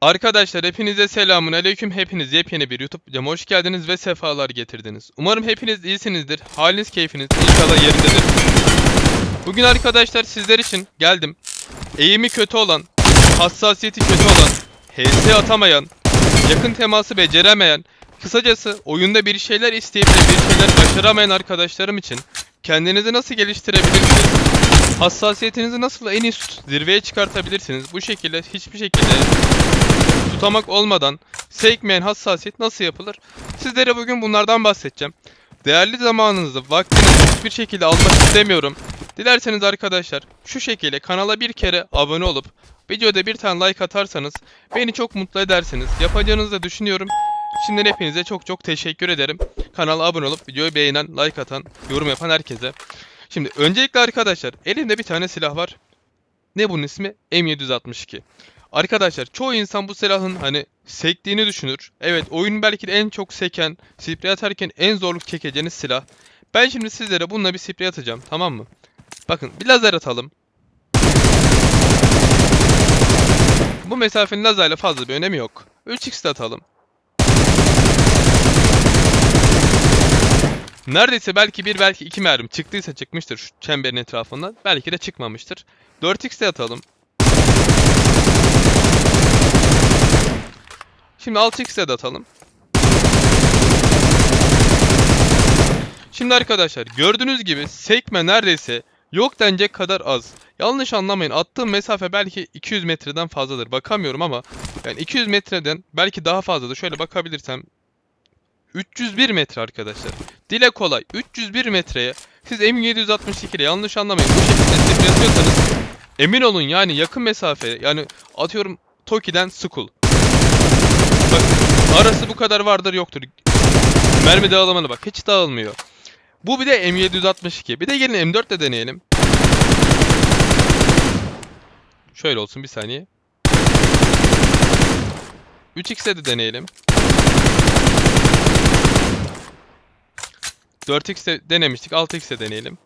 Arkadaşlar hepinize selamun aleyküm. Hepiniz yepyeni bir YouTube videoma hoş geldiniz ve sefalar getirdiniz. Umarım hepiniz iyisinizdir. Haliniz keyfiniz inşallah yerindedir. Bugün arkadaşlar sizler için geldim. Eğimi kötü olan, hassasiyeti kötü olan, HS atamayan, yakın teması beceremeyen, kısacası oyunda bir şeyler isteyip de bir şeyler başaramayan arkadaşlarım için kendinizi nasıl geliştirebilirsiniz? Hassasiyetinizi nasıl en üst zirveye çıkartabilirsiniz? Bu şekilde hiçbir şekilde tutamak olmadan sekmeyen hassasiyet nasıl yapılır? Sizlere bugün bunlardan bahsedeceğim. Değerli zamanınızı, vaktinizi hiçbir şekilde almak istemiyorum. Dilerseniz arkadaşlar şu şekilde kanala bir kere abone olup videoda bir tane like atarsanız beni çok mutlu edersiniz. Yapacağınızı da düşünüyorum. Şimdiden hepinize çok çok teşekkür ederim. Kanala abone olup videoyu beğenen, like atan, yorum yapan herkese. Şimdi öncelikle arkadaşlar elimde bir tane silah var. Ne bunun ismi? M762. Arkadaşlar çoğu insan bu silahın hani sektiğini düşünür. Evet oyun belki de en çok seken, sprey atarken en zorluk çekeceğiniz silah. Ben şimdi sizlere bununla bir sprey atacağım tamam mı? Bakın bir lazer atalım. Bu mesafenin lazerle fazla bir önemi yok. 3x de atalım. Neredeyse belki bir belki iki mermi çıktıysa çıkmıştır şu çemberin etrafından. Belki de çıkmamıştır. 4x de atalım. Şimdi 6x'e de atalım. Şimdi arkadaşlar gördüğünüz gibi sekme neredeyse yok denecek kadar az. Yanlış anlamayın attığım mesafe belki 200 metreden fazladır. Bakamıyorum ama yani 200 metreden belki daha fazladır. Şöyle bakabilirsem 301 metre arkadaşlar. Dile kolay 301 metreye siz M762 ile yanlış anlamayın bu şekilde sprey atıyorsanız emin olun yani yakın mesafe yani atıyorum Toki'den Skull. Bak arası bu kadar vardır yoktur. Mermi dağılımına bak hiç dağılmıyor. Bu bir de M762. Bir de gelin M4 de deneyelim. Şöyle olsun bir saniye. 3x'e de deneyelim. 4x'e denemiştik. 6x'e deneyelim.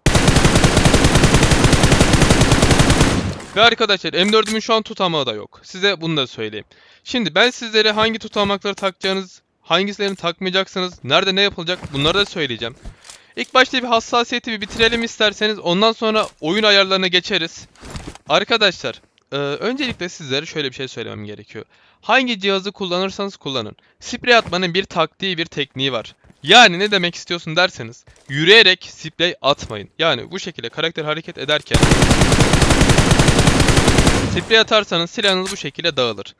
Ve arkadaşlar M4'ümün şu an tutamağı da yok. Size bunu da söyleyeyim. Şimdi ben sizlere hangi tutamakları takacağınız, hangislerini takmayacaksınız, nerede ne yapılacak bunları da söyleyeceğim. İlk başta bir hassasiyeti bir bitirelim isterseniz ondan sonra oyun ayarlarına geçeriz. Arkadaşlar e, öncelikle sizlere şöyle bir şey söylemem gerekiyor. Hangi cihazı kullanırsanız kullanın. Sprey atmanın bir taktiği bir tekniği var. Yani ne demek istiyorsun derseniz yürüyerek sprey atmayın. Yani bu şekilde karakter hareket ederken sprey atarsanız silahınız bu şekilde dağılır.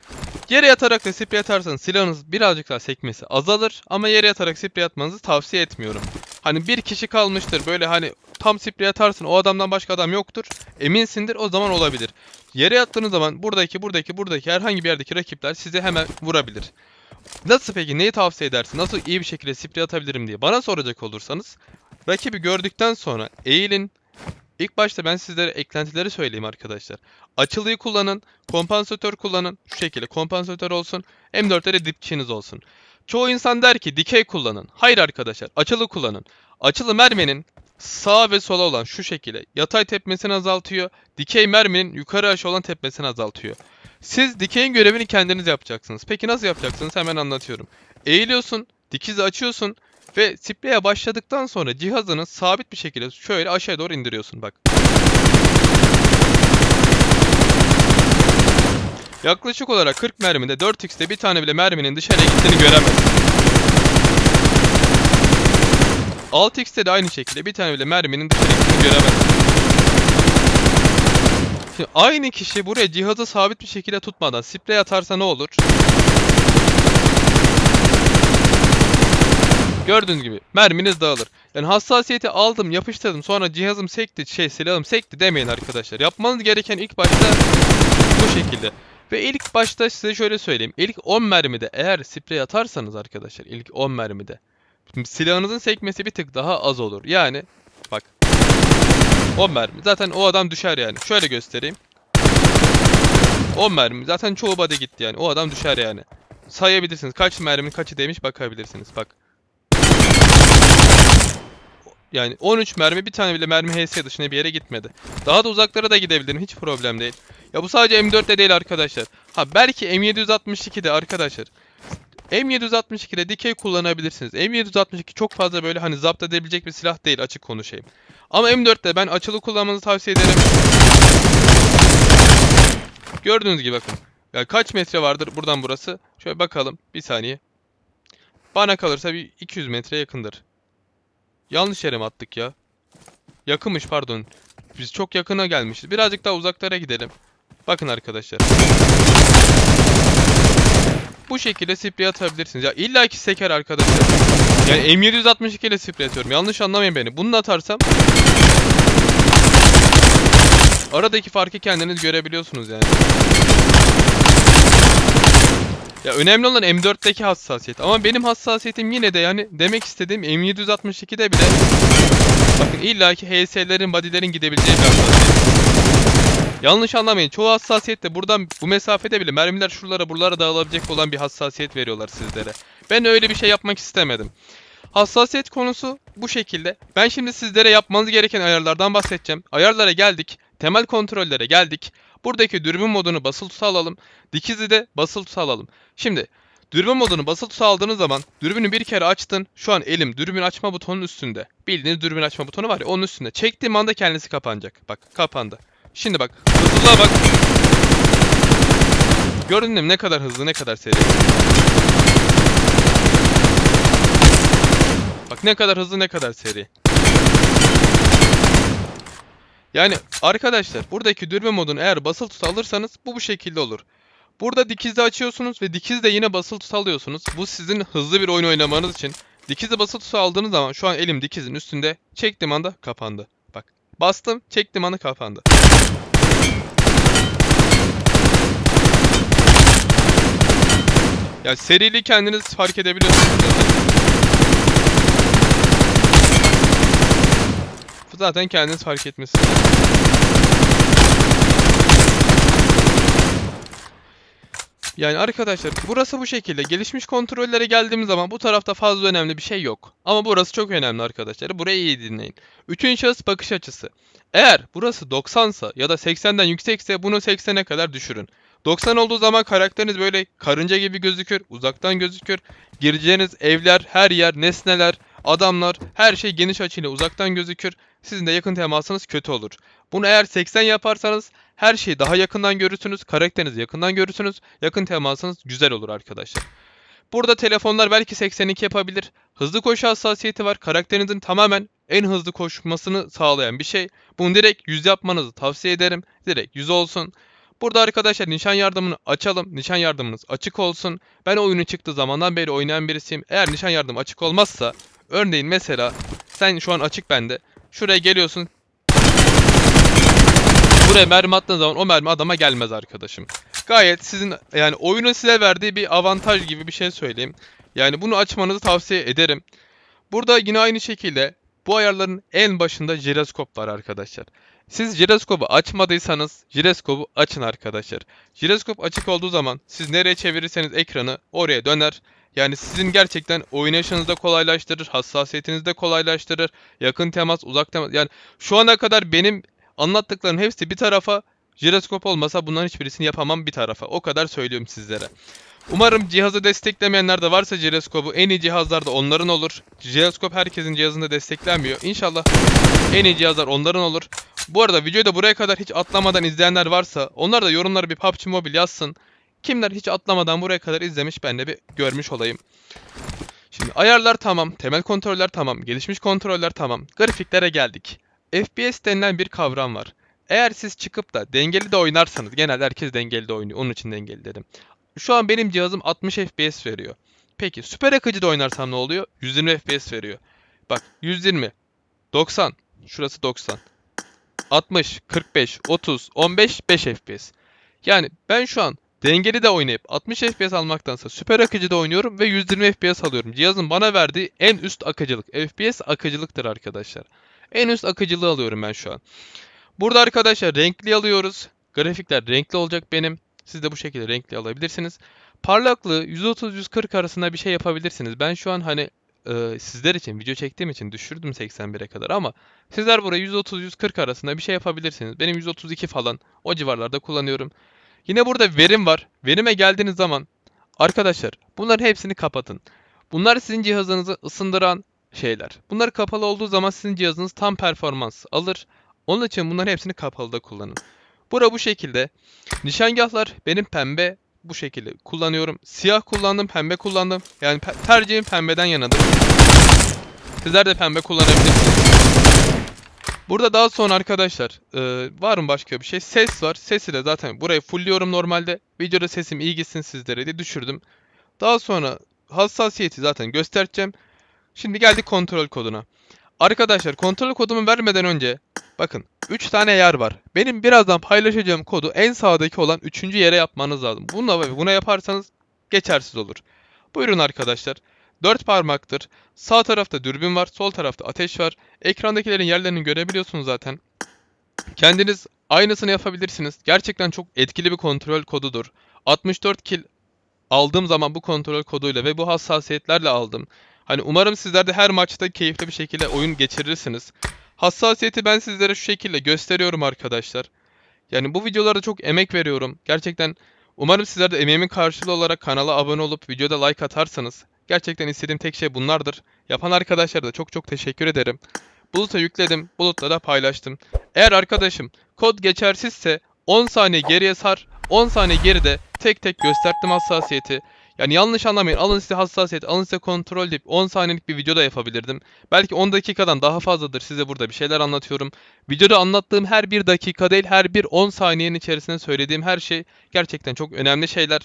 Yere yatarak da sprey atarsanız silahınız birazcık daha sekmesi azalır ama yere yatarak sprey atmanızı tavsiye etmiyorum. Hani bir kişi kalmıştır böyle hani tam sprey atarsın o adamdan başka adam yoktur. Eminsindir o zaman olabilir. Yere yattığınız zaman buradaki buradaki buradaki herhangi bir yerdeki rakipler sizi hemen vurabilir. Nasıl peki neyi tavsiye edersin? Nasıl iyi bir şekilde sprey atabilirim diye bana soracak olursanız rakibi gördükten sonra eğilin. İlk başta ben sizlere eklentileri söyleyeyim arkadaşlar. Açılıyı kullanın, kompansatör kullanın. Şu şekilde kompansatör olsun. M4'lere dipçiniz olsun. Çoğu insan der ki dikey kullanın. Hayır arkadaşlar açılı kullanın. Açılı merminin sağ ve sola olan şu şekilde yatay tepmesini azaltıyor. Dikey merminin yukarı aşağı olan tepmesini azaltıyor. Siz dikeyin görevini kendiniz yapacaksınız. Peki nasıl yapacaksınız? Hemen anlatıyorum. Eğiliyorsun, dikizi açıyorsun ve spreye başladıktan sonra cihazını sabit bir şekilde şöyle aşağı doğru indiriyorsun bak. Yaklaşık olarak 40 mermide 4x'te bir tane bile merminin dışarıya gittiğini göremezsin. 6x'te de aynı şekilde bir tane bile merminin dışarıya gittiğini göremezsin. Aynı kişi buraya cihazı sabit bir şekilde tutmadan sprey atarsa ne olur? Gördüğünüz gibi merminiz dağılır. Yani hassasiyeti aldım, yapıştırdım, sonra cihazım sekti, şey silahım sekti demeyin arkadaşlar. Yapmanız gereken ilk başta bu şekilde. Ve ilk başta size şöyle söyleyeyim. İlk 10 mermide eğer sprey atarsanız arkadaşlar ilk 10 mermide silahınızın sekmesi bir tık daha az olur. Yani 10 mermi. Zaten o adam düşer yani. Şöyle göstereyim. 10 mermi. Zaten çoğu body gitti yani. O adam düşer yani. Sayabilirsiniz. Kaç merminin kaçı demiş bakabilirsiniz. Bak. Yani 13 mermi bir tane bile mermi HS dışına bir yere gitmedi. Daha da uzaklara da gidebilirim. Hiç problem değil. Ya bu sadece M4'te değil arkadaşlar. Ha belki M762'de arkadaşlar. M762'de dikey kullanabilirsiniz. M762 çok fazla böyle hani zapt edebilecek bir silah değil açık konuşayım. Ama M4'te ben açılı kullanmanızı tavsiye ederim. Gördüğünüz gibi bakın. Ya kaç metre vardır buradan burası? Şöyle bakalım. Bir saniye. Bana kalırsa bir 200 metre yakındır. Yanlış yere mi attık ya? Yakınmış pardon. Biz çok yakına gelmişiz. Birazcık daha uzaklara gidelim. Bakın arkadaşlar. Bu şekilde sprey atabilirsiniz. Ya illa ki seker arkadaşlar. Yani M762 ile sprey atıyorum. Yanlış anlamayın beni. Bunu atarsam aradaki farkı kendiniz görebiliyorsunuz yani. Ya önemli olan M4'teki hassasiyet. Ama benim hassasiyetim yine de yani demek istediğim M762'de bile bakın illaki HS'lerin, body'lerin gidebileceği bir hassasiyet. Yanlış anlamayın. Çoğu hassasiyette buradan bu mesafede bile mermiler şuralara buralara dağılabilecek olan bir hassasiyet veriyorlar sizlere. Ben öyle bir şey yapmak istemedim. Hassasiyet konusu bu şekilde. Ben şimdi sizlere yapmanız gereken ayarlardan bahsedeceğim. Ayarlara geldik. Temel kontrollere geldik. Buradaki dürbün modunu basılı tuta alalım. Dikizi de basılı tuta alalım. Şimdi dürbün modunu basılı tuta aldığınız zaman dürbünü bir kere açtın. Şu an elim dürbün açma butonunun üstünde. Bildiğiniz dürbün açma butonu var ya onun üstünde. Çektiğim anda kendisi kapanacak. Bak kapandı. Şimdi bak hızlılığa bak. Gördün ne kadar hızlı ne kadar seri. Bak ne kadar hızlı ne kadar seri. Yani arkadaşlar buradaki dürbün modunu eğer basılı tut alırsanız bu bu şekilde olur. Burada dikizde açıyorsunuz ve dikizde yine basılı tut alıyorsunuz. Bu sizin hızlı bir oyun oynamanız için. Dikizde basılı tut aldığınız zaman şu an elim dikizin üstünde çektiğim anda kapandı. Bak bastım çektiğim anda kapandı. Ya serili kendiniz fark edebiliyorsunuz zaten. Kendiniz fark etmişsiniz. Yani arkadaşlar burası bu şekilde. Gelişmiş kontrollere geldiğimiz zaman bu tarafta fazla önemli bir şey yok. Ama burası çok önemli arkadaşlar. Burayı iyi dinleyin. Üçüncü şahıs bakış açısı. Eğer burası 90 sa ya da 80'den yüksekse bunu 80'e kadar düşürün. 90 olduğu zaman karakteriniz böyle karınca gibi gözükür, uzaktan gözükür. Gireceğiniz evler, her yer, nesneler, adamlar, her şey geniş açıyla uzaktan gözükür. Sizin de yakın temasınız kötü olur. Bunu eğer 80 yaparsanız her şeyi daha yakından görürsünüz. Karakterinizi yakından görürsünüz. Yakın temasınız güzel olur arkadaşlar. Burada telefonlar belki 82 yapabilir. Hızlı koşu hassasiyeti var. Karakterinizin tamamen en hızlı koşmasını sağlayan bir şey. Bunu direkt 100 yapmanızı tavsiye ederim. Direkt 100 olsun. Burada arkadaşlar nişan yardımını açalım. Nişan yardımınız açık olsun. Ben oyunu çıktığı zamandan beri oynayan birisiyim. Eğer nişan yardım açık olmazsa örneğin mesela sen şu an açık bende. Şuraya geliyorsun. Buraya mermi attığın zaman o mermi adama gelmez arkadaşım. Gayet sizin yani oyunun size verdiği bir avantaj gibi bir şey söyleyeyim. Yani bunu açmanızı tavsiye ederim. Burada yine aynı şekilde bu ayarların en başında jiroskop var arkadaşlar. Siz jiroskopu açmadıysanız jiroskopu açın arkadaşlar. Jiroskop açık olduğu zaman siz nereye çevirirseniz ekranı oraya döner. Yani sizin gerçekten oynayışınızı da kolaylaştırır, hassasiyetinizi de kolaylaştırır. Yakın temas, uzak temas. Yani şu ana kadar benim anlattıklarım hepsi bir tarafa. Jiroskop olmasa bunların hiçbirisini yapamam bir tarafa. O kadar söylüyorum sizlere. Umarım cihazı desteklemeyenler de varsa jiroskopu en iyi cihazlar da onların olur. Jiroskop herkesin cihazında desteklenmiyor. İnşallah en iyi cihazlar onların olur. Bu arada videoyu da buraya kadar hiç atlamadan izleyenler varsa onlar da yorumlara bir PUBG Mobile yazsın. Kimler hiç atlamadan buraya kadar izlemiş ben de bir görmüş olayım. Şimdi ayarlar tamam, temel kontroller tamam, gelişmiş kontroller tamam. Grafiklere geldik. FPS denilen bir kavram var. Eğer siz çıkıp da dengeli de oynarsanız, genelde herkes dengeli de oynuyor, onun için dengeli dedim. Şu an benim cihazım 60 FPS veriyor. Peki süper akıcı da oynarsam ne oluyor? 120 FPS veriyor. Bak 120, 90, şurası 90. 60, 45, 30, 15, 5 FPS. Yani ben şu an dengeli de oynayıp 60 FPS almaktansa süper akıcı da oynuyorum ve 120 FPS alıyorum. Cihazın bana verdiği en üst akıcılık. FPS akıcılıktır arkadaşlar. En üst akıcılığı alıyorum ben şu an. Burada arkadaşlar renkli alıyoruz. Grafikler renkli olacak benim. Siz de bu şekilde renkli alabilirsiniz. Parlaklığı 130-140 arasında bir şey yapabilirsiniz. Ben şu an hani e, sizler için video çektiğim için düşürdüm 81'e kadar ama sizler buraya 130-140 arasında bir şey yapabilirsiniz. Benim 132 falan o civarlarda kullanıyorum. Yine burada verim var. Verime geldiğiniz zaman arkadaşlar bunların hepsini kapatın. Bunlar sizin cihazınızı ısındıran şeyler. Bunlar kapalı olduğu zaman sizin cihazınız tam performans alır. Onun için bunların hepsini kapalıda kullanın. Bura bu şekilde. Nişangahlar benim pembe bu şekilde kullanıyorum. Siyah kullandım, pembe kullandım. Yani pe- tercihim pembeden yanadır. Sizler de pembe kullanabilirsiniz. Burada daha sonra arkadaşlar e, var mı başka bir şey? Ses var. Sesi de zaten burayı fullliyorum normalde. Videoda sesim iyi gitsin sizlere diye düşürdüm. Daha sonra hassasiyeti zaten göstereceğim. Şimdi geldik kontrol koduna. Arkadaşlar kontrol kodumu vermeden önce bakın 3 tane yer var. Benim birazdan paylaşacağım kodu en sağdaki olan 3. yere yapmanız lazım. Buna, buna yaparsanız geçersiz olur. Buyurun arkadaşlar. 4 parmaktır. Sağ tarafta dürbün var, sol tarafta ateş var. Ekrandakilerin yerlerini görebiliyorsunuz zaten. Kendiniz aynısını yapabilirsiniz. Gerçekten çok etkili bir kontrol kodudur. 64 kill aldığım zaman bu kontrol koduyla ve bu hassasiyetlerle aldım. Hani umarım sizler de her maçta keyifli bir şekilde oyun geçirirsiniz. Hassasiyeti ben sizlere şu şekilde gösteriyorum arkadaşlar. Yani bu videolarda çok emek veriyorum. Gerçekten umarım sizler de emeğimin karşılığı olarak kanala abone olup videoda like atarsanız. Gerçekten istediğim tek şey bunlardır. Yapan arkadaşlara da çok çok teşekkür ederim. Bulut'a yükledim, Bulut'la da paylaştım. Eğer arkadaşım kod geçersizse 10 saniye geriye sar, 10 saniye geride tek tek gösterdim hassasiyeti. Yani yanlış anlamayın. Alın size hassasiyet, alın size kontrol deyip 10 saniyelik bir video da yapabilirdim. Belki 10 dakikadan daha fazladır size burada bir şeyler anlatıyorum. Videoda anlattığım her bir dakika değil, her bir 10 saniyenin içerisinde söylediğim her şey gerçekten çok önemli şeyler.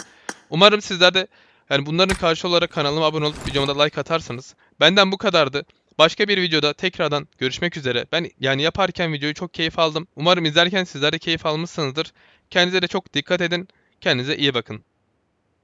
Umarım sizler de yani bunların karşı olarak kanalıma abone olup videoma da like atarsanız. Benden bu kadardı. Başka bir videoda tekrardan görüşmek üzere. Ben yani yaparken videoyu çok keyif aldım. Umarım izlerken sizler de keyif almışsınızdır. Kendinize de çok dikkat edin. Kendinize iyi bakın.